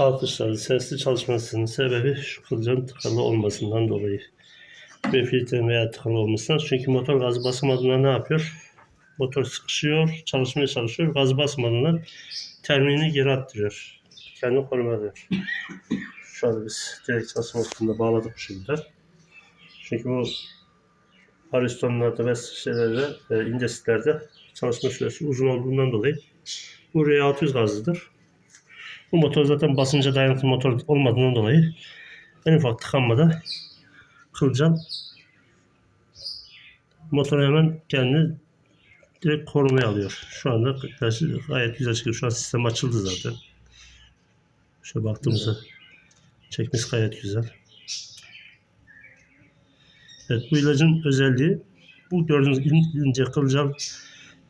kalkışları, sesli çalışmasının sebebi şu kılcın tıkalı olmasından dolayı. Ve filtrenin veya tıkalı olmasından. Çünkü motor gaz basamadığında ne yapıyor? Motor sıkışıyor, çalışmaya çalışıyor. Gaz basmadığında terminini geri attırıyor. Kendini koruma ediyor. Şu anda biz direkt çalışma üstünde bağladık bu şekilde. Çünkü bu Aristonlarda ve şeylerde, e, indesitlerde çalışma süresi uzun olduğundan dolayı bu R600 gazlıdır. Bu motor zaten basınca dayanıklı motor olmadığından dolayı en ufak tıkanmada kılcal motor hemen kendini direkt korumaya alıyor. Şu anda gayet güzel çıkıyor. Şu an sistem açıldı zaten. Şöyle baktığımızda çekmesi gayet güzel. Evet bu ilacın özelliği bu gördüğünüz in- ince kılcal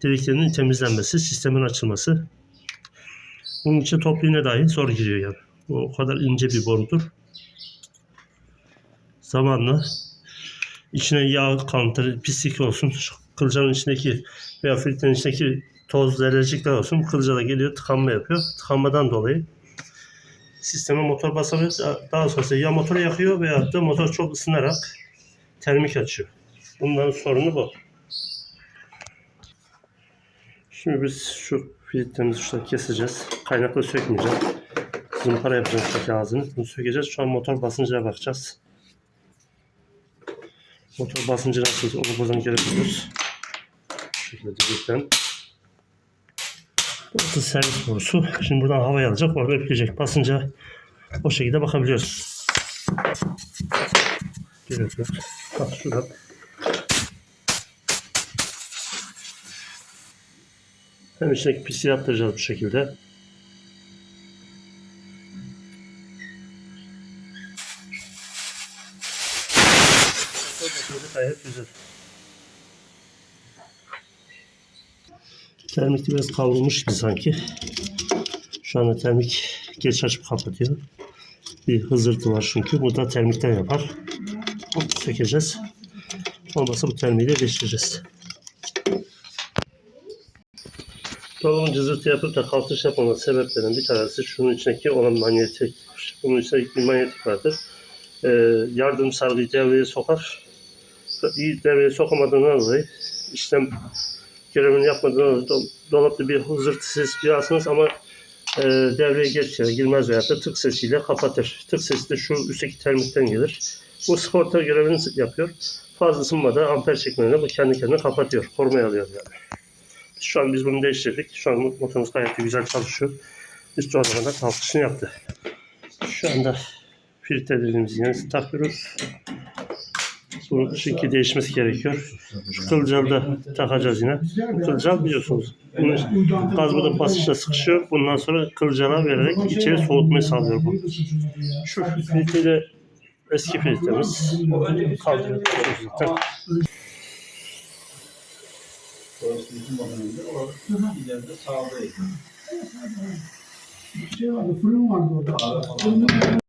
deliklerinin temizlenmesi, sistemin açılması. Bunun için toplu iğne dahi zor giriyor yani. O kadar ince bir borudur. Zamanla içine yağ kalıntı, pislik olsun, şu kılcalın içindeki veya filtrenin içindeki toz, zerrecikler olsun. Kılcala geliyor, tıkanma yapıyor. Tıkanmadan dolayı sisteme motor basamıyor. Daha sonrasında ya motoru yakıyor veya da motor çok ısınarak termik açıyor. Bunların sorunu bu. Şimdi biz şu filtremizi şurada keseceğiz. Kaynakla sökmeyeceğiz. Zımpara yapacağız şuradaki ağzını. Bunu sökeceğiz. Şu an motor basıncına bakacağız. Motor basıncı nasıl? Onu buradan görebiliyoruz. Şu şekilde direkten. Burası servis borusu. Şimdi buradan havayı alacak. Orada üfleyecek. Basınca o şekilde bakabiliyoruz. Görüyorsunuz. Bak şuradan. Hem içindeki pisi yaptıracağız bu şekilde. Gayet güzel. Termik biraz kavrulmuş gibi sanki. Şu anda termik geç açıp kapatıyor. Bir hızırtı var çünkü. Bu da termikten yapar. Sökeceğiz. Olmazsa bu termiği de değiştireceğiz. Dolabın cızırtı yapıp da kalkış yapmaması sebeplerinden bir tanesi şunun içindeki olan manyetik. Bunun içinde bir manyetik vardır. Ee, yardım sargıyı devreye sokar. İyi devreye sokamadığından dolayı işlem görevini yapmadığından dolayı dolapta bir hızırtı ses duyarsınız ama e, devreye geç yere girmez veya da tık sesiyle kapatır. Tık sesi de şu üstteki termikten gelir. Bu sigorta görevini yapıyor. Fazla ısınmada amper çekmeyle bu kendi kendine kapatıyor. Korumaya alıyor yani. Şu an biz bunu değiştirdik. Şu an motorumuz gayet güzel çalışıyor. Üst ortamda kalkışını yaptı. Şu anda filtre dediğimiz yine takıyoruz. Bunun çünkü değişmesi gerekiyor. Şu kılcalı da takacağız yine. Bu kılcal biliyorsunuz. Bunun gaz burada basınçla sıkışıyor. Bundan sonra kılcala vererek içeri soğutmayı sağlıyor bu. Şu filtre de eski filtremiz. Kaldırıyoruz zaten. Orası bizim alanında. Orası ileride sağdaydı. Şey vardı, fırın vardı orada.